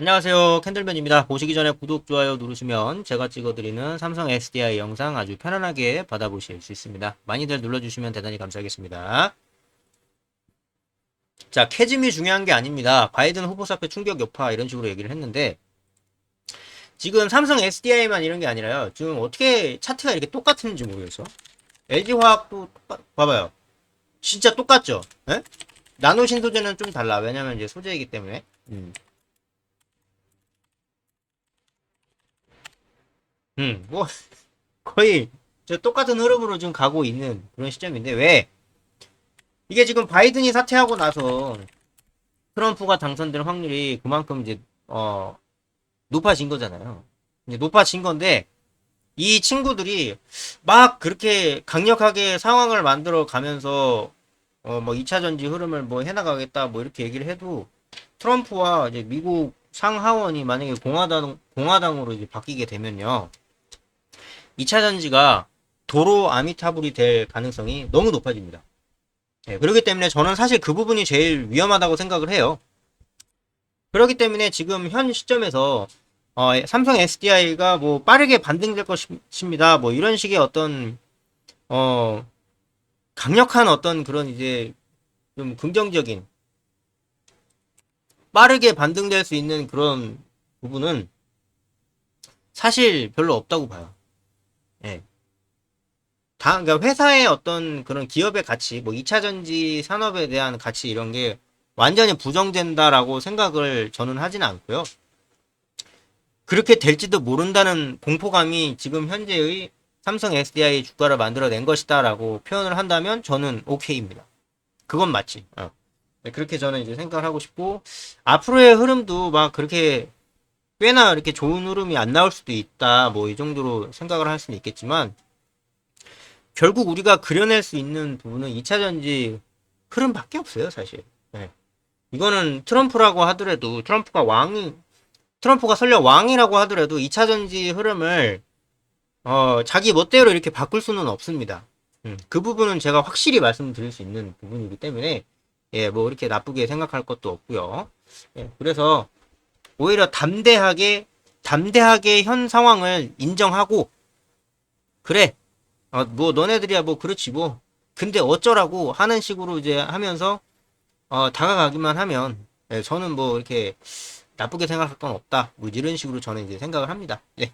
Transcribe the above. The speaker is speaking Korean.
안녕하세요. 캔들맨입니다. 보시기 전에 구독, 좋아요 누르시면 제가 찍어드리는 삼성 SDI 영상 아주 편안하게 받아보실 수 있습니다. 많이들 눌러주시면 대단히 감사하겠습니다. 자, 캐즘이 중요한 게 아닙니다. 바이든 후보 사표 충격 여파 이런 식으로 얘기를 했는데 지금 삼성 SDI만 이런 게 아니라요. 지금 어떻게 차트가 이렇게 똑같은지 모르겠어. LG화학도 똑같, 봐봐요. 진짜 똑같죠? 예? 나노 신소재는 좀 달라. 왜냐면 이제 소재이기 때문에. 음. 음, 뭐, 거의, 저 똑같은 흐름으로 지금 가고 있는 그런 시점인데, 왜? 이게 지금 바이든이 사퇴하고 나서 트럼프가 당선될 확률이 그만큼 이제, 어, 높아진 거잖아요. 이제 높아진 건데, 이 친구들이 막 그렇게 강력하게 상황을 만들어 가면서, 어, 뭐 2차 전지 흐름을 뭐 해나가겠다, 뭐 이렇게 얘기를 해도, 트럼프와 이제 미국 상하원이 만약에 공화당, 공화당으로 이제 바뀌게 되면요. 2차 전지가 도로 아미타불이 될 가능성이 너무 높아집니다. 예, 그렇기 때문에 저는 사실 그 부분이 제일 위험하다고 생각을 해요. 그렇기 때문에 지금 현 시점에서 어, 삼성 SDI가 뭐 빠르게 반등될 것입니다. 뭐 이런 식의 어떤 어 강력한 어떤 그런 이제 좀 긍정적인 빠르게 반등될 수 있는 그런 부분은 사실 별로 없다고 봐요. 예. 다, 그러니까 회사의 어떤 그런 기업의 가치, 뭐 2차 전지 산업에 대한 가치 이런 게 완전히 부정된다라고 생각을 저는 하지는 않고요. 그렇게 될지도 모른다는 공포감이 지금 현재의 삼성 SDI 주가를 만들어낸 것이다라고 표현을 한다면 저는 오케이입니다. 그건 맞지. 어. 네, 그렇게 저는 이제 생각을 하고 싶고 앞으로의 흐름도 막 그렇게 꽤나 이렇게 좋은 흐름이 안 나올 수도 있다. 뭐 이 정도로 생각을 할 수는 있겠지만 결국 우리가 그려낼 수 있는 부분은 2차 전지 흐름밖에 없어요, 사실. 네. 이거는 트럼프라고 하더라도 트럼프가 왕이 트럼프가 설령 왕이라고 하더라도 2차 전지 흐름을 어, 자기 멋대로 이렇게 바꿀 수는 없습니다. 음, 그 부분은 제가 확실히 말씀드릴 수 있는 부분이기 때문에 예, 뭐 이렇게 나쁘게 생각할 것도 없고요. 예, 그래서 오히려 담대하게 담대하게 현 상황을 인정하고 그래. 어, 뭐 너네들이야 뭐 그렇지 뭐. 근데 어쩌라고 하는 식으로 이제 하면서 어, 다가가기만 하면 예, 저는 뭐 이렇게 나쁘게 생각할 건 없다. 뭐 이런 식으로 저는 이제 생각을 합니다. 네